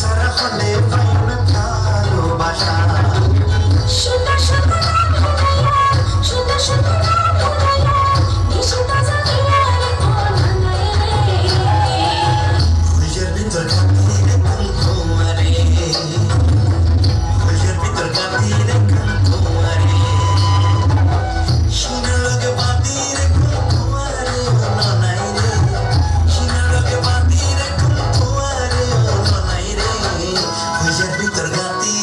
সারা কলে পাইন ভালোবাসা। forgot the